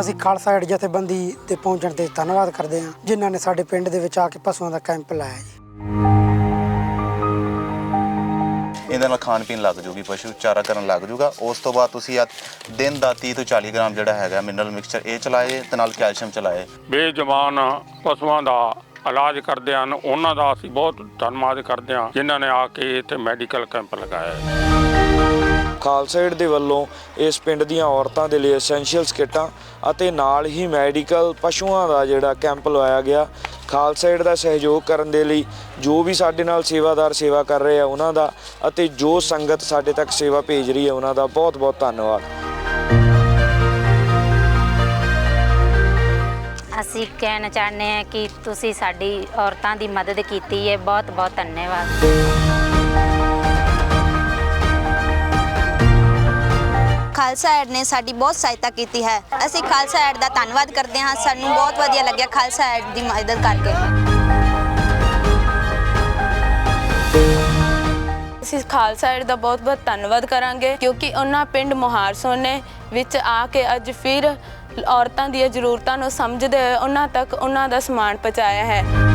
ਅਸੀਂ ਖਾਲਸਾ ਏਡ ਜਥੇਬੰਦੀ ਤੇ ਪਹੁੰਚਣ ਤੇ ਧੰਨਵਾਦ ਕਰਦੇ ਹਾਂ ਜਿਨ੍ਹਾਂ ਨੇ ਸਾਡੇ ਪਿੰਡ ਦੇ ਵਿੱਚ ਆ ਕੇ ਪਸ਼ੂਆਂ ਦਾ ਕੈਂਪ ਲਾਇਆ ਜੀ। ਇਹਦੇ ਨਾਲ ਖਾਣ ਪੀਣ ਲੱਗ ਜੂਗੀ ਪਸ਼ੂ ਚਾਰਾ ਕਰਨ ਲੱਗ ਜੂਗਾ। ਉਸ ਤੋਂ ਬਾਅਦ ਤੁਸੀਂ ਆ ਦਿਨ ਦਾ 30 ਤੋਂ 40 ਗ੍ਰਾਮ ਜਿਹੜਾ ਹੈਗਾ ਮਿਨਰਲ ਮਿਕਸਚਰ ਇਹ ਚਲਾਏ ਤੇ ਨਾਲ ਕੈਲਸ਼ੀਅਮ ਚਲਾਏ। ਬੇਜ਼ਬਾਨ ਪਸ਼ੂਆਂ ਦਾ ਇਲਾਜ ਕਰਦੇ ਹਨ। ਉਹਨਾਂ ਦਾ ਅਸੀਂ ਬਹੁਤ ਧੰਨਵਾਦ ਕਰਦੇ ਹਾਂ ਜਿਨ੍ਹਾਂ ਨੇ ਆ ਕੇ ਇੱਥੇ ਮੈਡੀਕਲ ਕੈਂਪ ਲਗਾਇਆ ਹੈ। ਖਾਲਸਾ ਏਡ ਦੇ ਵੱਲੋਂ ਇਸ ਪਿੰਡ ਦੀਆਂ ਔਰਤਾਂ ਦੇ ਲਈ ਐਸੈਂਸ਼ੀਅਲਸ ਕਿੱਟਾਂ ਅਤੇ ਨਾਲ ਹੀ ਮੈਡੀਕਲ ਪਸ਼ੂਆਂ ਦਾ ਜਿਹੜਾ ਕੈਂਪ ਲਵਾਇਆ ਗਿਆ। ਖਾਲਸਾ ਏਡ ਦਾ ਸਹਿਯੋਗ ਕਰਨ ਦੇ ਲਈ ਜੋ ਵੀ ਸਾਡੇ ਨਾਲ ਸੇਵਾਦਾਰ ਸੇਵਾ ਕਰ ਰਹੇ ਆ ਉਹਨਾਂ ਦਾ ਅਤੇ ਜੋ ਸੰਗਤ ਸਾਡੇ ਤੱਕ ਸੇਵਾ ਭੇਜ ਰਹੀ ਹੈ ਉਹਨਾਂ ਦਾ ਬਹੁਤ ਬਹੁਤ ਧੰਨਵਾਦ। ਅਸੀਂ ਕਹਿਣਾ ਚਾਹੁੰਦੇ ਹਾਂ ਕਿ ਤੁਸੀਂ ਸਾਡੀ ਔਰਤਾਂ ਦੀ ਮਦਦ ਕੀਤੀ ਹੈ। ਬਹੁਤ ਬਹੁਤ ਧੰਨਵਾਦ। ਖਾਲਸਾ ਐਡ ਨੇ ਸਾਡੀ ਬਹੁਤ ਸਹਾਇਤਾ ਕੀਤੀ ਹੈ। ਅਸੀਂ ਖਾਲਸਾ ਐਡ ਦਾ ਧੰਨਵਾਦ ਕਰਦੇ ਹਾਂ। ਸਾਨੂੰ ਬਹੁਤ ਵਧੀਆ ਲੱਗਿਆ ਖਾਲਸਾ ਐਡ ਦੀ ਮਦਦ ਕਰਕੇ। ਅਸੀਂ ਖਾਲਸਾ ਏਡ ਦਾ ਬਹੁਤ-ਬਹੁਤ ਧੰਨਵਾਦ ਕਰਾਂਗੇ ਕਿਉਂਕਿ ਉਹਨਾਂ ਪਿੰਡ ਮੁਹਾਰ ਸੋਨੇ ਵਿੱਚ ਆ ਕੇ ਅੱਜ ਫਿਰ ਔਰਤਾਂ ਦੀਆਂ ਜ਼ਰੂਰਤਾਂ ਨੂੰ ਸਮਝਦੇ ਹੋਏ ਉਹਨਾਂ ਤੱਕ ਉਹਨਾਂ ਦਾ ਸਮਾਨ ਪਹੁੰਚਾਇਆ ਹੈ।